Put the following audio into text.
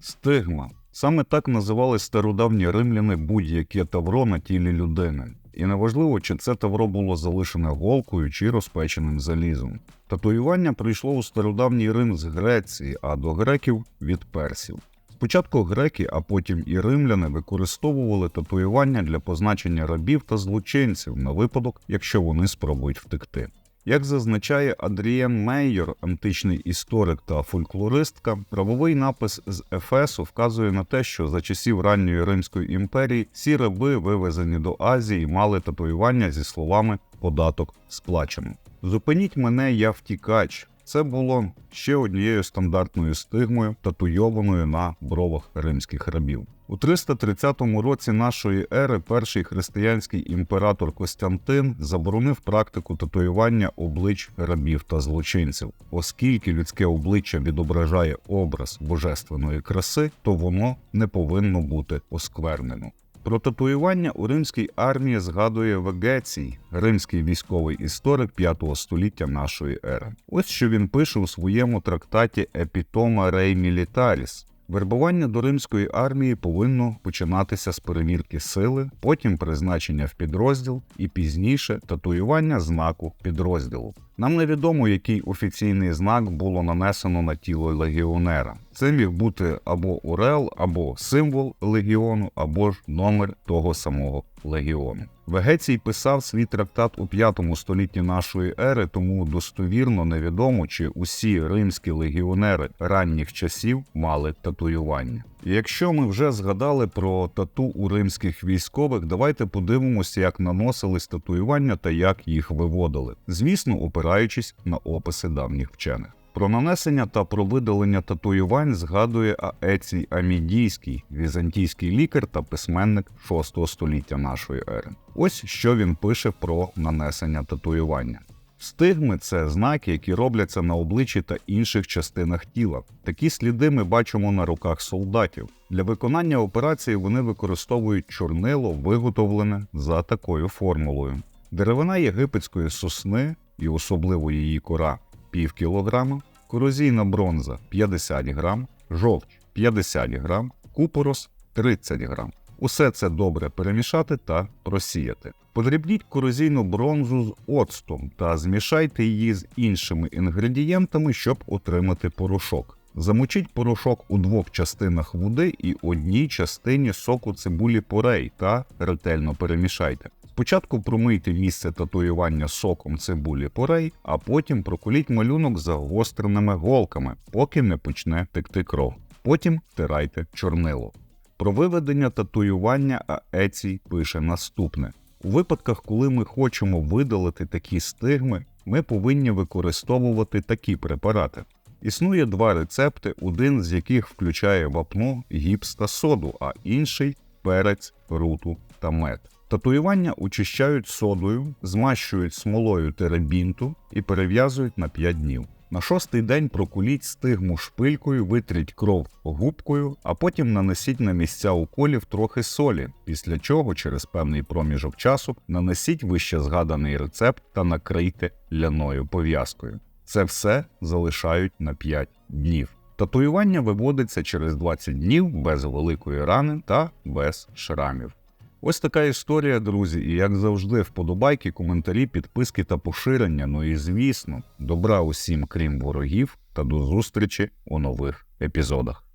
Стигма. Саме так називали стародавні римляни будь-яке тавро на тілі людини. І неважливо, чи це тавро було залишене голкою чи розпеченим залізом. Татуювання прийшло у стародавній Рим з Греції, а до греків від персів. Спочатку греки, а потім і римляни використовували татуювання для позначення рабів та злочинців на випадок, якщо вони спробують втекти. Як зазначає Адрієн Мейор, античний історик та фольклористка, правовий напис з Ефесу вказує на те, що за часів ранньої Римської імперії всі раби, вивезені до Азії, мали татуювання зі словами податок сплачено. Зупиніть мене, я втікач. Це було ще однією стандартною стигмою, татуйованою на бровах римських рабів. У 330 році нашої ери перший християнський імператор Костянтин заборонив практику татуювання облич рабів та злочинців, оскільки людське обличчя відображає образ божественної краси, то воно не повинно бути осквернено. Про татуювання у римській армії згадує Вегецій, римський військовий історик 5 століття нашої ери. Ось що він пише у своєму трактаті Епітома Рей Мілітаріс. Вербування до римської армії повинно починатися з перевірки сили, потім призначення в підрозділ і пізніше татуювання знаку підрозділу. Нам невідомо, який офіційний знак було нанесено на тіло легіонера. Це міг бути або Урел, або символ легіону, або ж номер того самого легіону. Вегецій писав свій трактат у 5 столітті нашої ери, тому достовірно невідомо, чи усі римські легіонери ранніх часів мали татуювання. Якщо ми вже згадали про тату у римських військових, давайте подивимося, як наносились татуювання та як їх виводили, звісно, опираючись на описи давніх вчених. Про нанесення та про видалення татуювань згадує Аецій Амідійський, візантійський лікар та письменник 6 століття нашої ери. Ось що він пише про нанесення татуювання. Стигми це знаки, які робляться на обличчі та інших частинах тіла. Такі сліди ми бачимо на руках солдатів. Для виконання операції вони використовують чорнило, виготовлене за такою формулою. Деревина єгипетської сосни і особливо її кора пів кілограма, корозійна бронза 50 грам, жовч 50 грам, купорос 30 грам. Усе це добре перемішати та просіяти. Подрібніть корозійну бронзу з оцтом та змішайте її з іншими інгредієнтами, щоб отримати порошок. Замочіть порошок у двох частинах води і одній частині соку цибулі порей та ретельно перемішайте. Спочатку промийте місце татуювання соком цибулі порей, а потім проколіть малюнок загостреними голками, поки не почне текти кров. Потім втирайте чорнило. Про виведення татуювання Аецій пише наступне: у випадках, коли ми хочемо видалити такі стигми, ми повинні використовувати такі препарати. Існує два рецепти, один з яких включає вапно, гіпс та соду, а інший перець, руту та мед. Татуювання очищають содою, змащують смолою теребінту і перев'язують на 5 днів. На шостий день прокуліть стигму шпилькою, витріть кров губкою, а потім нанесіть на місця уколів трохи солі, після чого через певний проміжок часу нанесіть вище згаданий рецепт та накрийте ляною пов'язкою. Це все залишають на 5 днів. Татуювання виводиться через 20 днів без великої рани та без шрамів. Ось така історія, друзі, і як завжди, вподобайки, коментарі, підписки та поширення. Ну і звісно, добра усім, крім ворогів, та до зустрічі у нових епізодах.